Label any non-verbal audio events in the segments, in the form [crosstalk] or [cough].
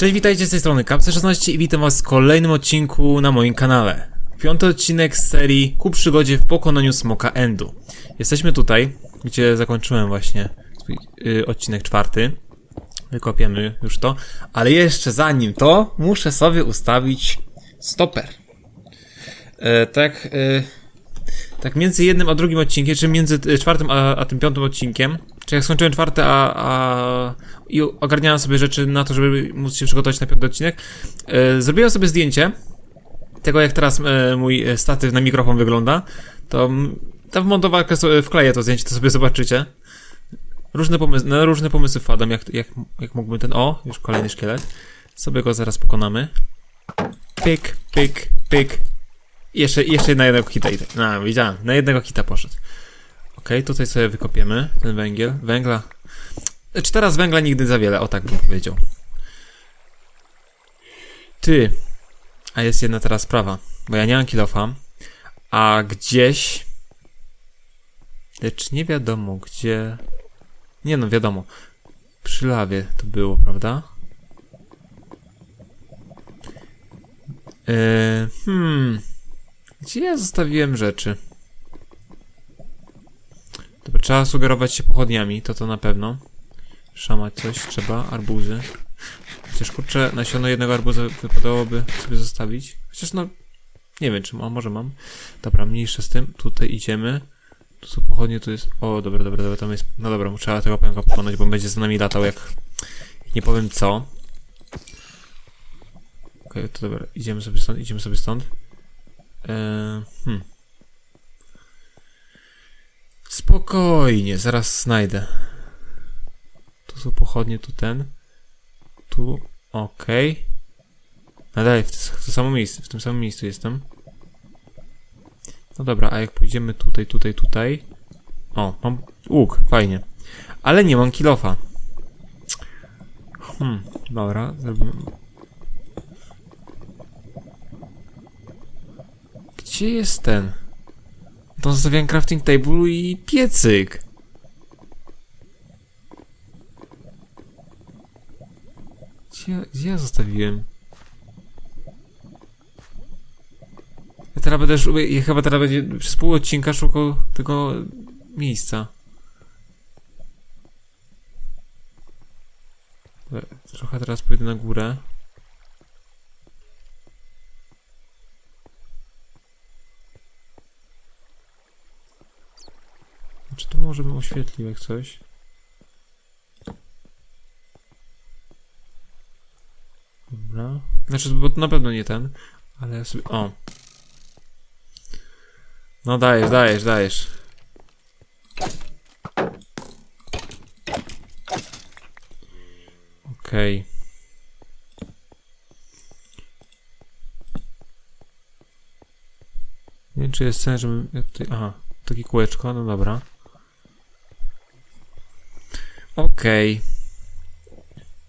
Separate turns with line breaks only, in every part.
Cześć, witajcie z tej strony Kapce16 i witam was w kolejnym odcinku na moim kanale. Piąty odcinek z serii ku przygodzie w pokonaniu Smoka Endu. Jesteśmy tutaj, gdzie zakończyłem właśnie swój y, odcinek czwarty. Wykopiemy już to, ale jeszcze zanim to, muszę sobie ustawić stoper. E, tak, e, tak między jednym a drugim odcinkiem, czy między y, czwartym a, a tym piątym odcinkiem, czy jak skończyłem czwarty, a, a i ogarniałem sobie rzeczy na to, żeby móc się przygotować na piąty odcinek, e, zrobiłem sobie zdjęcie tego, jak teraz e, mój e, statyw na mikrofon wygląda, to tam w montowarkę sobie wkleję to zdjęcie, to sobie zobaczycie. Różne pomysły, na różne pomysły wpadam, jak, jak, jak mógłbym ten, o, już kolejny szkielet, sobie go zaraz pokonamy. Pyk, pyk, pyk. Jeszcze, jeszcze na jednego hita. idę. No, widziałem, na jednego hita poszedł. Okej, tutaj sobie wykopiemy ten węgiel. Węgla. Czy teraz węgla nigdy za wiele, o tak bym powiedział. Ty. A jest jedna teraz sprawa, bo ja nie mam kilofa, a gdzieś. Lecz nie wiadomo gdzie. Nie no, wiadomo. Przy lawie to było, prawda? Eee, hmm. Gdzie ja zostawiłem rzeczy? Dobra, trzeba sugerować się pochodniami, to to na pewno. Szamać coś trzeba, arbuzy. Chociaż kurczę, nasiono jednego arbuza wypadałoby sobie zostawić. Chociaż no, nie wiem czy mam, może mam. Dobra, mniejsze z tym. Tutaj idziemy. Tu są pochodnie, tu jest... O, dobra, dobra, dobra, tam jest... No dobra, trzeba tego pająka pokonać, bo będzie za nami latał jak... Nie powiem co. Okej, to dobra, idziemy sobie stąd, idziemy sobie stąd. Eee, hmm. Spokojnie, zaraz znajdę. Tu są pochodnie, tu ten. Tu, okej. Okay. Nadal w, w w tym samym miejscu jestem. No dobra, a jak pójdziemy tutaj, tutaj, tutaj. O, mam łuk, fajnie. Ale nie mam kilofa. Hmm, dobra, zrobimy. Gdzie jest ten? To zostawiam crafting table i piecyk. Gdzie, gdzie ja zostawiłem? Ja teraz będę ja chyba teraz będzie przez pół odcinka szukał tego miejsca. Trochę teraz pójdę na górę. Czy tu może bym oświetlił jak coś? Dobra. Znaczy, bo na pewno nie ten, ale ja sobie... O. No dajesz, dajesz, dajesz. Okej. Nie wiem, czy jest sens, żebym... Aha, takie kółeczko, no dobra. Okej.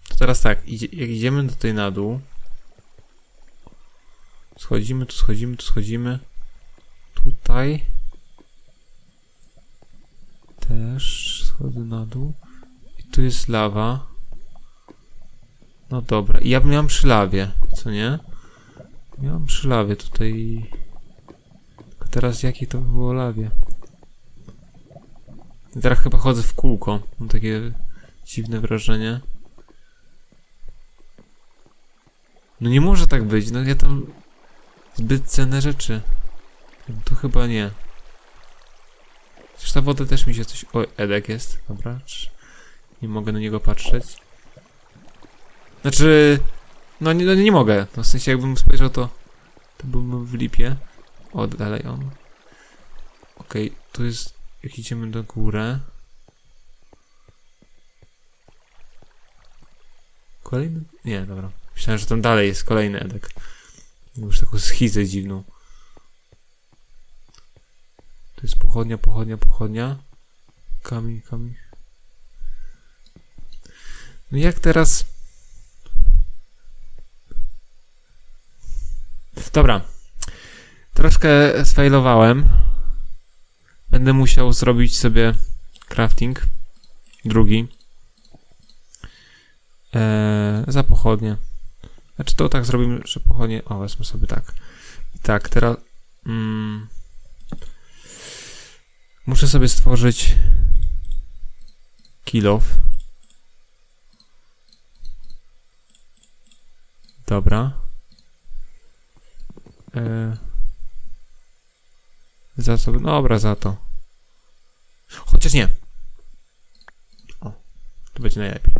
To teraz tak, idzie, jak idziemy tutaj na dół. Schodzimy, tu schodzimy, tu schodzimy. Tutaj. Też schodzę na dół. I tu jest lawa. No dobra, i ja miałem przy lawie, co nie? Miałem przy lawie tutaj. Teraz jakie to było lawie? I Teraz chyba chodzę w kółko. Mam takie dziwne wrażenie. No nie może tak być, no ja tam zbyt cenne rzeczy. Tu chyba nie. Przecież ta woda też mi się coś... O, Edek jest, dobra. Nie mogę na niego patrzeć. Znaczy... No nie, no nie mogę. No w sensie jakbym spojrzał to... To byłbym w lipie. O, dalej on. Okej, tu jest... Jak idziemy do góry... Kolejny? Nie, dobra. Myślałem, że tam dalej jest kolejny Edek. Już taką schizę dziwną. To jest pochodnia, pochodnia, pochodnia. Kamień, kamień. No jak teraz... Dobra. Troszkę sfailowałem. Będę musiał zrobić sobie crafting. Drugi. Eee, za pochodnie. Znaczy to tak zrobimy, że pochodnie... O, wezmę sobie tak. I tak, teraz... Mm, muszę sobie stworzyć... Kill off. Dobra. E... Za co? Dobra, za to. Chociaż nie. O, to będzie najlepiej.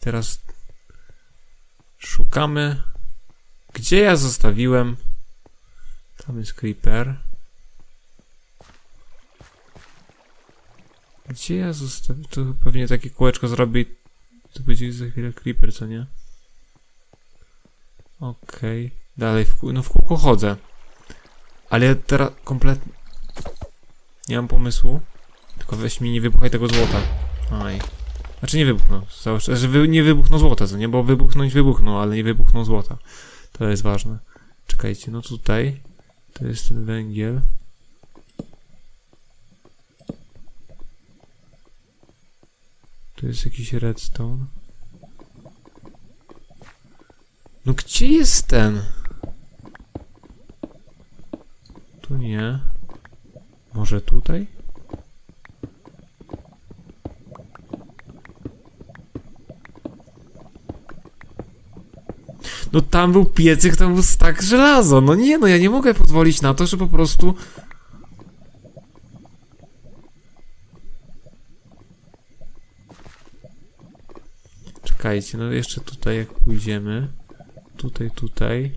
Teraz szukamy. Gdzie ja zostawiłem? Tam jest creeper. Gdzie ja zostawiłem? Tu pewnie takie kółeczko zrobi. To będzie za chwilę creeper, co nie? Okej. Dalej, w kół, no w kółko chodzę. Ale ja teraz kompletnie... Nie mam pomysłu. Tylko weź mi nie wybuchaj tego złota. Aj. Znaczy nie wybuchnął. Załóż, że wy, nie wybuchnął złota, co nie? Bo wybuchnąć wybuchnął, ale nie wybuchnął złota. To jest ważne. Czekajcie, no tutaj. To jest ten węgiel. Tu jest jakiś redstone. No gdzie jest ten? Tu nie. Może tutaj? No tam był piecyk, tam był stak żelazo. No nie, no ja nie mogę pozwolić na to, że po prostu... Czekajcie, no jeszcze tutaj jak pójdziemy. Tutaj, tutaj.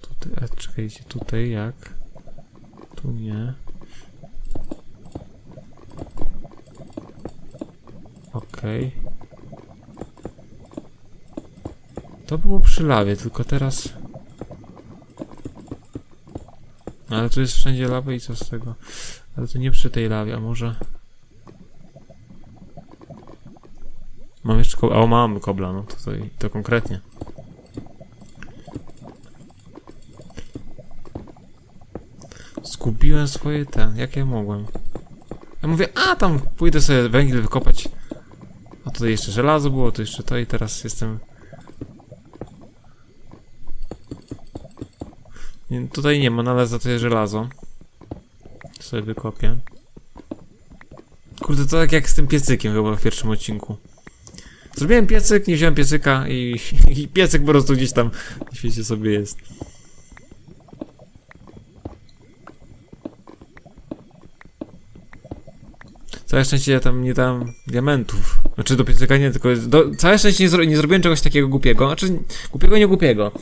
Tutaj, a czekajcie, tutaj jak? Tu nie. Okej. To było przy lawie, tylko teraz... Ale tu jest wszędzie lawa i co z tego? Ale to nie przy tej lawie, a może... Mam jeszcze kobla, o mam kobla, no to, to konkretnie. Zgubiłem swoje ten, jak ja mogłem. Ja mówię, a tam pójdę sobie węgiel wykopać. A tutaj jeszcze żelazo było, to jeszcze to i teraz jestem... Nie, tutaj nie ma, no ale za to jest żelazo. Sobie wykopię. Kurde, to tak jak z tym piecykiem chyba w pierwszym odcinku. Zrobiłem piecyk, nie wziąłem piecyka i, [laughs] i piecyk po prostu gdzieś tam na świecie sobie jest. Całe szczęście ja tam nie dam diamentów. Znaczy do piecyka nie, tylko... Do, całe szczęście nie, zro, nie zrobiłem czegoś takiego głupiego. Znaczy, głupiego, nie głupiego.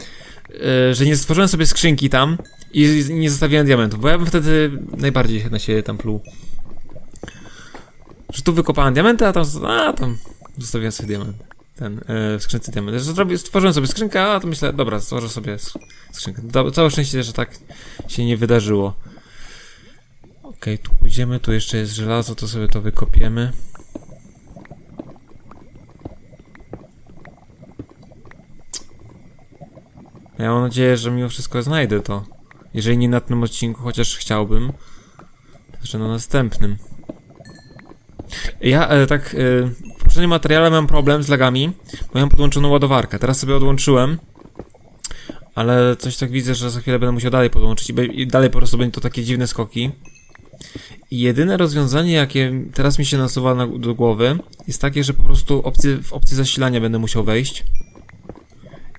Yy, że nie stworzyłem sobie skrzynki tam i nie zostawiłem diamentów, bo ja bym wtedy najbardziej na siebie tam pluł. Że tu wykopałem diamenty, a tam... A, tam zostawiłem sobie diament. Ten, yy, w skrzynce diament. Że stworzyłem sobie skrzynkę, a to myślę, dobra, stworzę sobie sk- skrzynkę. Do, całe szczęście, że tak się nie wydarzyło. Okej, tu pójdziemy, tu jeszcze jest żelazo, to sobie to wykopiemy. Ja mam nadzieję, że mimo wszystko znajdę to. Jeżeli nie na tym odcinku, chociaż chciałbym, to że na następnym. Ja e, tak, e, w poprzednim materiale mam problem z lagami, bo mam podłączoną ładowarkę. Teraz sobie odłączyłem, ale coś tak widzę, że za chwilę będę musiał dalej podłączyć i, i dalej po prostu będą to takie dziwne skoki. Jedyne rozwiązanie, jakie teraz mi się nasuwa na, do głowy, jest takie, że po prostu w opcję zasilania będę musiał wejść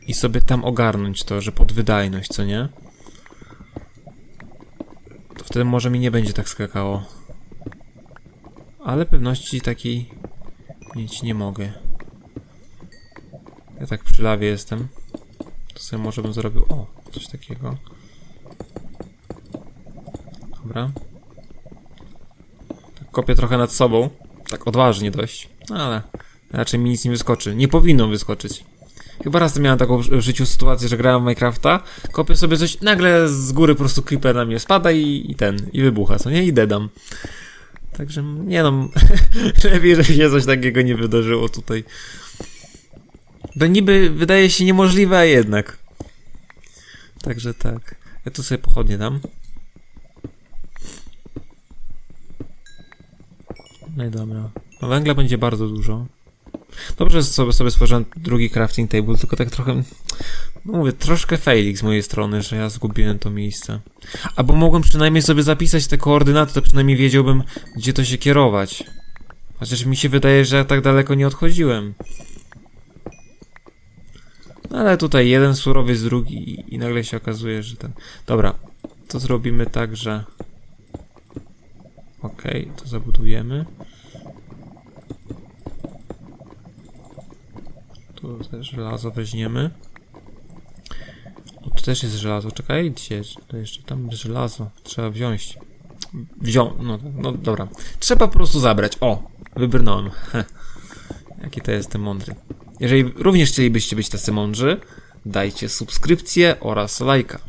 i sobie tam ogarnąć to, że pod wydajność, co nie? To wtedy może mi nie będzie tak skakało. Ale pewności takiej mieć nie mogę. Ja tak przy lawie jestem. To sobie może bym zrobił... O, coś takiego. Dobra. Kopię trochę nad sobą. Tak odważnie dość. No ale raczej mi nic nie wyskoczy. Nie powinno wyskoczyć. Chyba raz miałem taką w życiu sytuację, że grałem w Minecrafta, kopię sobie coś, nagle z góry po prostu creeper na mnie spada i, i ten, i wybucha, co nie? I dedam. Także, nie no, [laughs] lepiej, że się coś takiego nie wydarzyło tutaj. To niby wydaje się niemożliwe, a jednak. Także tak. Ja tu sobie pochodnie dam. No i dobra. No węgla będzie bardzo dużo. Dobrze że sobie, sobie stworzyłem drugi crafting table, tylko tak trochę... No mówię, troszkę failing z mojej strony, że ja zgubiłem to miejsce. Albo mogłem przynajmniej sobie zapisać te koordynaty, to przynajmniej wiedziałbym, gdzie to się kierować. Chociaż mi się wydaje, że ja tak daleko nie odchodziłem. No ale tutaj jeden surowiec, drugi i- i nagle się okazuje, że ten... Dobra, to zrobimy tak, że... Okej, to zabudujemy. Tu też żelazo weźmiemy. O, tu też jest żelazo. Czekaj, gdzie? To jeszcze tam jest żelazo. Trzeba wziąć. Wziął. No, no dobra. Trzeba po prostu zabrać. O! Wybrnąłem. Heh. [laughs] Jaki to jestem mądry. Jeżeli również chcielibyście być tacy mądrzy, dajcie subskrypcję oraz lajka.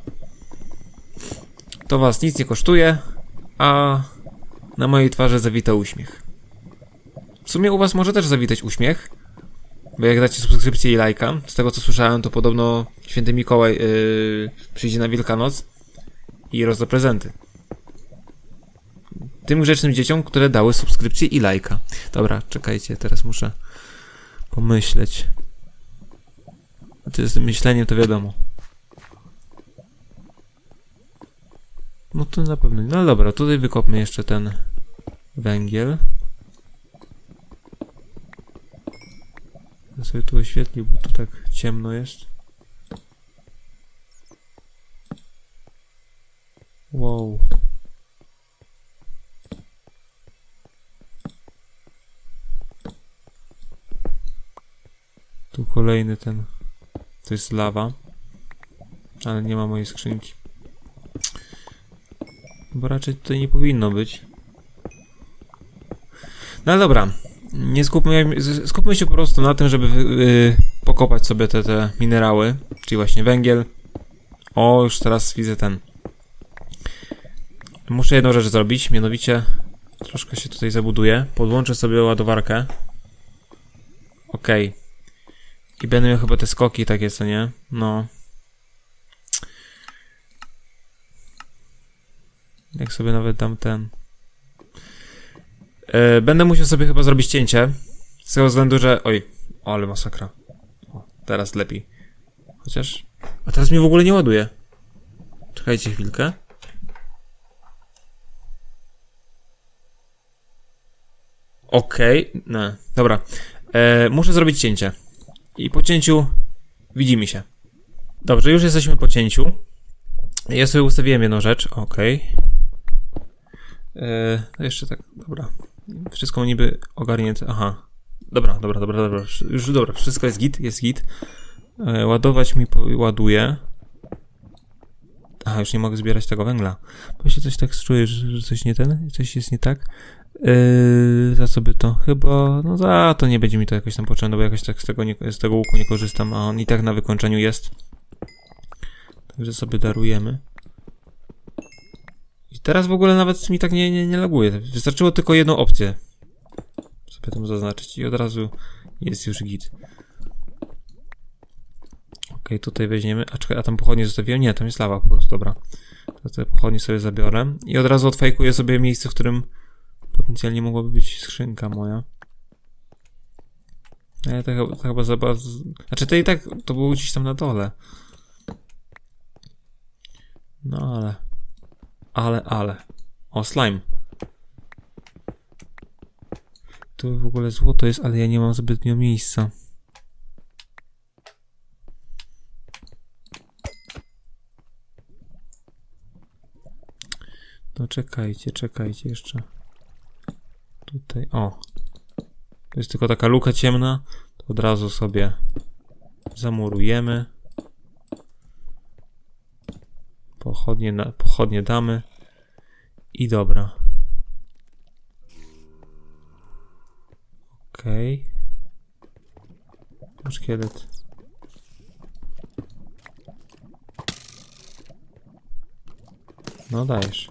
To was nic nie kosztuje, a na mojej twarzy zawita uśmiech. W sumie u was może też zawitać uśmiech, jak dacie subskrypcję i lajka, z tego co słyszałem, to podobno święty Mikołaj yy, przyjdzie na Wielkanoc i rozda prezenty. Tym grzecznym dzieciom, które dały subskrypcję i lajka. Dobra, czekajcie, teraz muszę pomyśleć. To tym myśleniem to wiadomo. No to na pewno. No dobra, tutaj wykopmy jeszcze ten węgiel. Ja sobie tu oświetlił, bo tu tak ciemno jest. Wow. Tu kolejny ten. To jest lawa. Ale nie ma mojej skrzynki. Bo raczej tutaj nie powinno być. No dobra. Nie skupmy, skupmy się po prostu na tym, żeby yy, pokopać sobie te, te minerały. Czyli właśnie węgiel. O, już teraz widzę ten. Muszę jedną rzecz zrobić, mianowicie troszkę się tutaj zabuduję. Podłączę sobie ładowarkę. Okej. I będę miał chyba te skoki takie, co nie? No. Jak sobie nawet dam ten. E, będę musiał sobie chyba zrobić cięcie. Z tego względu, że. Oj, ale masakra. O, teraz lepiej. Chociaż. A teraz mnie w ogóle nie ładuje. Czekajcie chwilkę. Okej, no, dobra. E, muszę zrobić cięcie. I po cięciu widzimy się. Dobrze, już jesteśmy po cięciu. Ja sobie ustawiłem jedną rzecz. Okej. Eee, no jeszcze tak, dobra. Wszystko niby ogarnięte. Aha. Dobra, dobra, dobra, dobra. Już dobra, wszystko jest git, jest git. Eee, ładować mi ładuje. Aha, już nie mogę zbierać tego węgla. Się coś tak czuję, że, coś nie ten, coś jest nie tak. Eee, za co by to? Chyba, no za to nie będzie mi to jakoś tam potrzebne, bo jakoś tak z tego, nie, z tego łuku nie korzystam, a on i tak na wykończeniu jest. Także sobie darujemy. Teraz w ogóle nawet mi tak nie, nie, nie laguje. Wystarczyło tylko jedną opcję sobie tam zaznaczyć i od razu jest już git. Okej, tutaj weźmiemy. A czekaj, a tam pochodnie zostawiłem? Nie, tam jest lawa po prostu, dobra. To te pochodnie sobie zabiorę. I od razu odfajkuję sobie miejsce, w którym potencjalnie mogłaby być skrzynka moja. Ale to, to chyba za bardzo... Znaczy to i tak, to było gdzieś tam na dole. No ale... Ale, ale. O, slime. Tu w ogóle złoto jest, ale ja nie mam zbytnio miejsca. No czekajcie, czekajcie jeszcze. Tutaj, o. To jest tylko taka luka ciemna. To od razu sobie zamurujemy. Pochodnie, pochodnie damy. I dobra. Okej. Okay. Szkielet. No dajesz.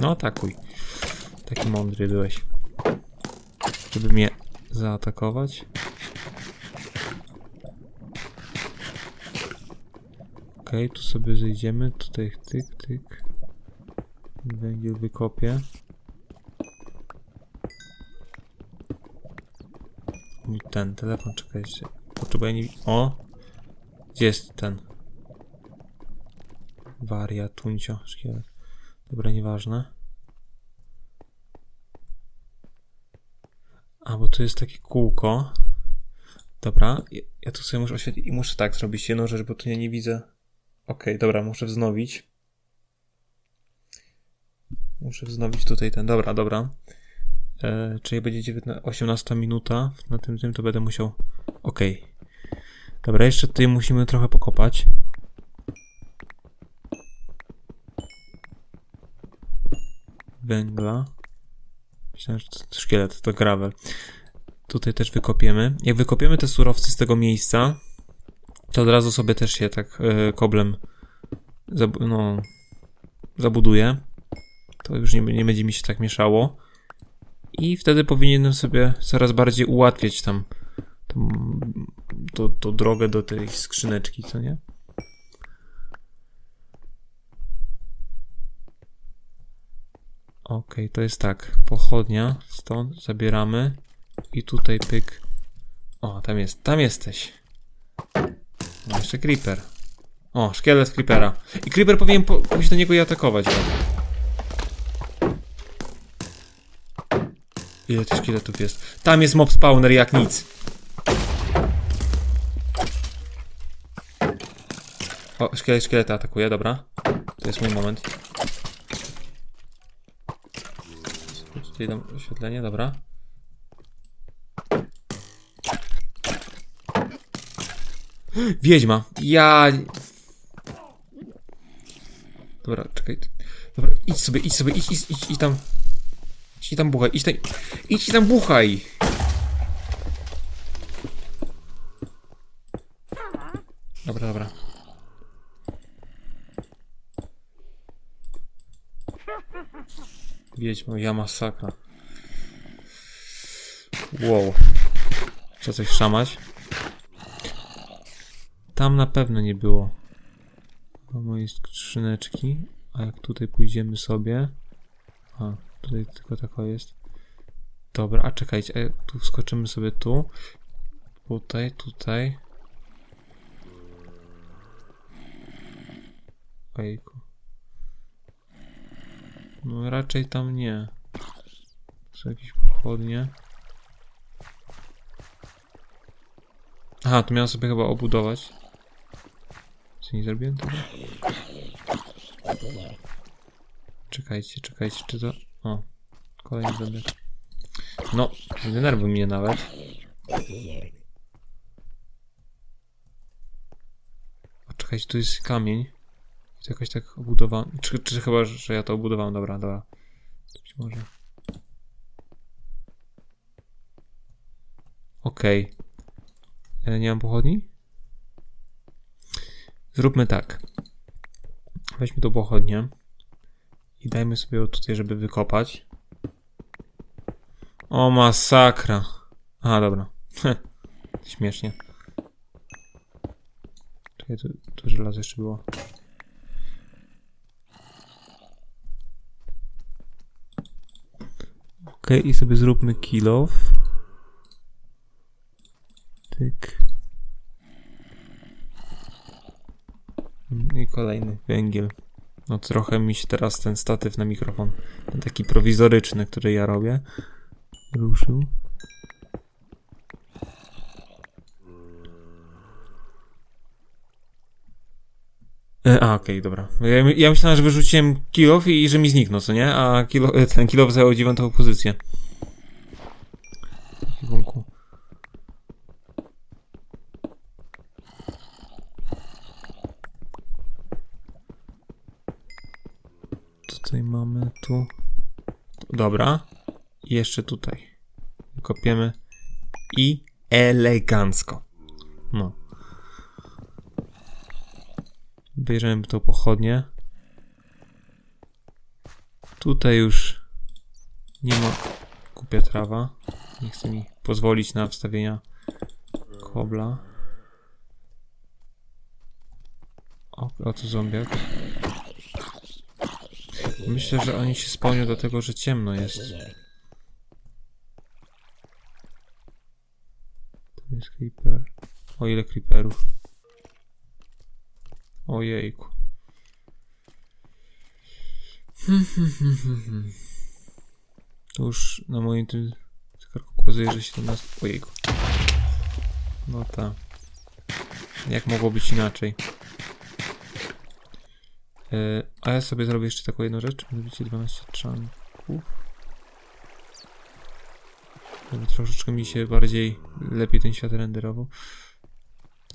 No atakuj. Taki mądry byłeś. Żeby mnie zaatakować. Tu sobie zejdziemy. Tutaj tyk, tyk. Węgiel wykopię. mój ten telefon, czekajcie. Potrzebuję nie... O! Gdzie jest ten? Waria, tuncio, szkielet. Dobra, nieważne. A, bo tu jest takie kółko. Dobra, ja, ja tu sobie muszę oświetlić i muszę tak zrobić jedną rzecz, bo tu ja nie widzę. Okej, dobra, muszę wznowić. Muszę wznowić tutaj ten. Dobra, dobra. E, czyli będzie 19, 18 minuta na tym tym, to będę musiał. Okej. Dobra, jeszcze tutaj musimy trochę pokopać. Węgla. Myślałem, że to szkielet, to gravel. Tutaj też wykopiemy. Jak wykopiemy te surowce z tego miejsca, to od razu sobie też się tak e, koblem zab no. To już nie, nie będzie mi się tak mieszało. I wtedy powinienem sobie coraz bardziej ułatwiać tam tą, to drogę do tej skrzyneczki, co nie? Okej, to jest tak. Pochodnia, stąd zabieramy i tutaj pyk. O, tam jest, tam jesteś. Jeszcze creeper. O, szkielet creepera. I creeper powinien po, pójść do niego i atakować go. Ile tych szkieletów jest? Tam jest mob spawner jak nic. O, szkielet szkieleta atakuje, dobra. To jest mój moment. Tutaj dam oświetlenie, dobra. Wiedźma. Ja... Dobra, czekaj. Dobra, idź sobie, idź sobie, idź, idź, idź, idź tam. Idź tam buchaj, idź tam, idź tam buchaj. Dobra, dobra. Wiedźmo, ja masakra. Wow. Trzeba coś szamać. Tam na pewno nie było do mojej skrzyneczki. A jak tutaj pójdziemy sobie. A, tutaj tylko taka jest. Dobra, a czekajcie, e, tu wskoczymy sobie tu. Tutaj, tutaj. Ojejku. No raczej tam nie. Są jakieś pochodnie. Aha, to miałem sobie chyba obudować. Nie zrobiłem tego? Czekajcie, czekajcie, czy to... O, kolejny zabieg. No, denerwuj mnie nawet. O, czekajcie, tu jest kamień. To jakoś tak obudowane. Czy, czy chyba, że ja to obudowałem? Dobra, dobra. Być może. Okej. Okay. Nie mam pochodni? Zróbmy tak. Weźmy tą pochodnię. I dajmy sobie ją tutaj, żeby wykopać. O, masakra. Aha, dobra. [laughs] Śmiesznie. Czekaj, tu, tu żelazo jeszcze było. Ok, i sobie zróbmy kill off. Tyk. I kolejny węgiel. No trochę mi się teraz ten statyw na mikrofon, ten taki prowizoryczny, który ja robię, ruszył. E, a, okej, dobra. Ja, ja myślałem, że wyrzuciłem kilof i że mi zniknął, co nie? A kilo, e, ten kilof zajął dziewiątą pozycję. W ekwipunku. Tutaj mamy tu. Dobra. I jeszcze tutaj. Kopiemy. I elegancko. No. Bierzemy tą pochodnię. Tutaj już nie ma kupia trawa. Nie chce mi pozwolić na wstawienia kobla. O, oto zombiak. Myślę, że oni się spełnią do tego, że ciemno jest. jest creeper. O ile creeperów. Ojejku. To już na moim tym zegarku pokazuje, że 17. Ojejku. No tak. Jak mogło być inaczej? E, a ja sobie zrobię jeszcze taką jedną rzecz. Zrobicie 12 czanków. Żeby troszeczkę mi się bardziej, lepiej ten świat renderował.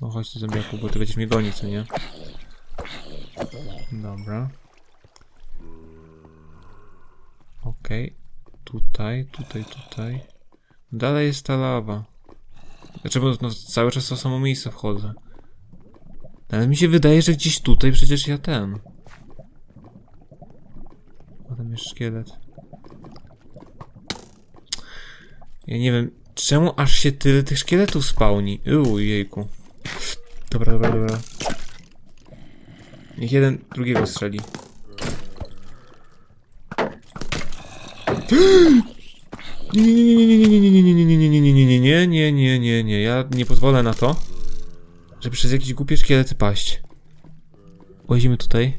No chodź tu zombiaku, bo ty będziesz mnie gonić, co nie? Dobra. Okej. Tutaj, tutaj, tutaj. Dalej jest ta lawa. Znaczy, bo no, cały czas w to samo miejsce wchodzę. Ale mi się wydaje, że gdzieś tutaj przecież ja ten. Tam jest szkielet. Ja nie wiem, czemu aż się tyle tych szkieletów spawni. Uuu, jejku. Dobra, dobra, dobra. Niech jeden drugiego strzeli. Nie, nie, nie, nie, nie, nie, nie, nie, nie, nie, nie, nie, nie, ja nie pozwolę na to, żeby przez jakieś głupie szkielety paść. Łazimy tutaj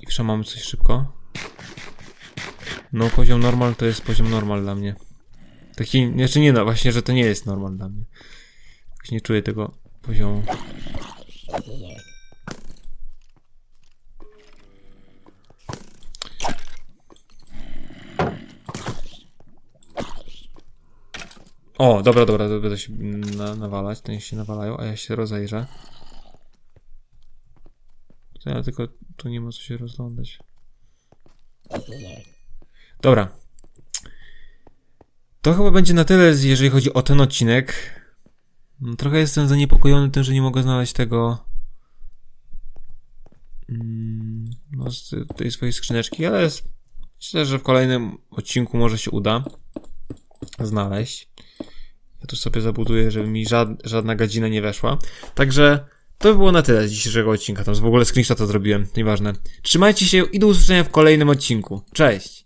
i wszamamy coś szybko. No, poziom normal to jest poziom normal dla mnie. Taki, znaczy nie no, właśnie, że to nie jest normal dla mnie. Jak nie czuję tego poziomu. O, dobra, dobra, to będę się na, nawalać, to się nawalają, a ja się rozejrzę. Ja tylko tu nie ma co się rozglądać. Dobra. To chyba będzie na tyle, jeżeli chodzi o ten odcinek. No, Trochę jestem zaniepokojony tym, że nie mogę znaleźć tego. mm, No, z tej swojej skrzyneczki, ale myślę, że w kolejnym odcinku może się uda znaleźć. Ja tu sobie zabuduję, żeby mi żad, żadna gadzina nie weszła. Także to by było na tyle z dzisiejszego odcinka. Tam w ogóle screenshota zrobiłem, nieważne. Trzymajcie się i do usłyszenia w kolejnym odcinku. Cześć!